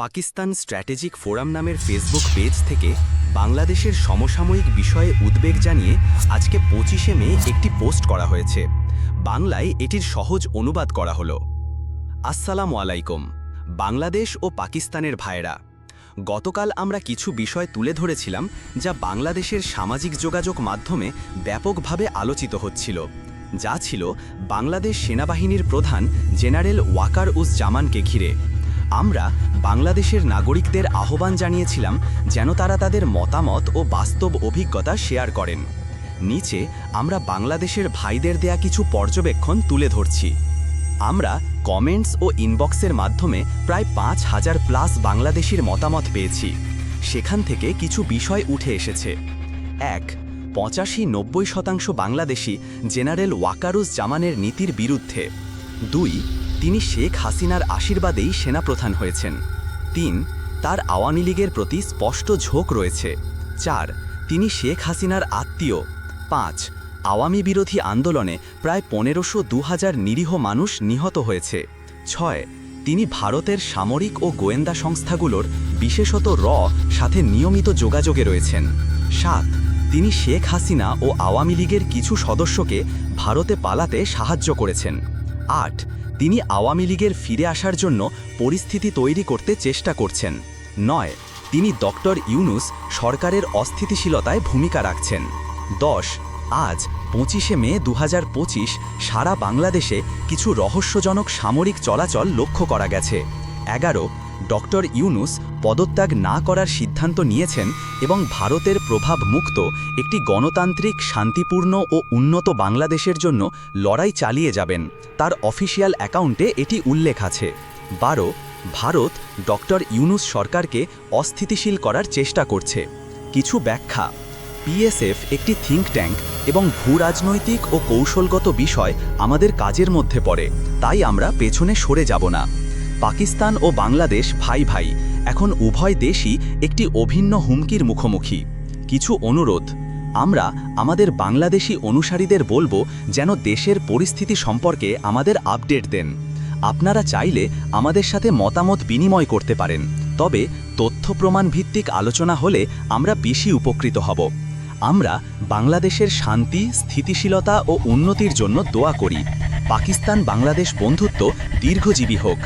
Pakistan strategic forum নামের Facebook page থেকে বাংলাদেশের সমসাময়িক বিষয়ে উদ্বেগ জানিয়ে আজকে পঁচিশে মে একটি পোস্ট করা হয়েছে। বাংলায় এটির সহজ অনুবাদ করা হলো। আসসালামু আলাইকুম। বাংলাদেশ ও পাকিস্তানের ভাইয়েরা, গতকাল আমরা কিছু বিষয় তুলে ধরেছিলাম যা বাংলাদেশের সামাজিক যোগাযোগ মাধ্যমে ব্যাপকভাবে আলোচিত হচ্ছিল। যা ছিল বাংলাদেশ সেনাবাহিনীর প্রধান জেনারেল ওয়াকার উজ জামানকে ঘিরে। আমরা বাংলাদেশের নাগরিকদের আহ্বান জানিয়েছিলাম যেন তারা তাদের মতামত ও বাস্তব অভিজ্ঞতা শেয়ার করেন। নিচে আমরা বাংলাদেশের ভাইদের দেয়া কিছু পর্যবেক্ষণ তুলে ধরছি। আমরা কমেন্টস ও ইনবক্সের মাধ্যমে প্রায় পাঁচ হাজার প্লাস বাংলাদেশির মতামত পেয়েছি। সেখান থেকে কিছু বিষয় উঠে এসেছে। এক, পঁচাশি নব্বই শতাংশ বাংলাদেশি জেনারেল ওয়াকারুজ জামানের নীতির বিরুদ্ধে। দুই, তিনি শেখ হাসিনার আশীর্বাদেই সেনাপ্রধান হয়েছেন। তিন, তার আওয়ামী লীগের প্রতি স্পষ্ট ঝোঁক রয়েছে। চার, তিনি শেখ হাসিনার আত্মীয়। পাঁচ, আওয়ামী বিরোধী আন্দোলনে প্রায় পনেরোশো দু হাজার নিরীহ মানুষ নিহত হয়েছে। ছয়, তিনি ভারতের সামরিক ও গোয়েন্দা সংস্থাগুলোর, বিশেষত র, সাথে নিয়মিত যোগাযোগে রয়েছেন। সাত, তিনি শেখ হাসিনা ও আওয়ামী লীগের কিছু সদস্যকে ভারতে পালাতে সাহায্য করেছেন। আট, তিনি আওয়ামী লীগের ফিরে আসার জন্য পরিস্থিতি তৈরি করতে চেষ্টা করছেন। নয়, তিনি ডক্টর ইউনুস সরকারের অস্থিতিশীলতায় ভূমিকা রাখছেন। দশ, আজ, পঁচিশে মে দু হাজার পঁচিশ, সারা বাংলাদেশে কিছু রহস্যজনক সামরিক চলাচল লক্ষ্য করা গেছে। এগারো ডক্টর ইউনুস পদত্যাগ না করার সিদ্ধান্ত নিয়েছেন এবং ভারতের প্রভাব মুক্ত একটি গণতান্ত্রিক, শান্তিপূর্ণ ও উন্নত বাংলাদেশের জন্য লড়াই চালিয়ে যাবেন। তার অফিসিয়াল অ্যাকাউন্টে এটি উল্লেখ আছে। বারো, ভারত ডক্টর ইউনুস সরকারকে অস্থিতিশীল করার চেষ্টা করছে। কিছু ব্যাখ্যা। পিএসএফ একটি থিঙ্ক ট্যাঙ্ক এবং ভূরাজনৈতিক ও কৌশলগত বিষয় আমাদের কাজের মধ্যে পড়ে। তাই আমরা পেছনে সরে যাব না। পাকিস্তান ও বাংলাদেশ ভাই ভাই। এখন উভয় দেশই একটি অভিন্ন হুমকির মুখোমুখি। কিছু অনুরোধ। আমরা আমাদের বাংলাদেশি অনুসারীদের বলব যেন দেশের পরিস্থিতি সম্পর্কে আমাদের আপডেট দেন। আপনারা চাইলে আমাদের সাথে মতামত বিনিময় করতে পারেন। তবে তথ্য প্রমাণ ভিত্তিক আলোচনা হলে আমরা বেশি উপকৃত হব। আমরা বাংলাদেশের শান্তি, স্থিতিশীলতা ও উন্নতির জন্য দোয়া করি। পাকিস্তান বাংলাদেশ বন্ধুত্ব দীর্ঘজীবী হোক।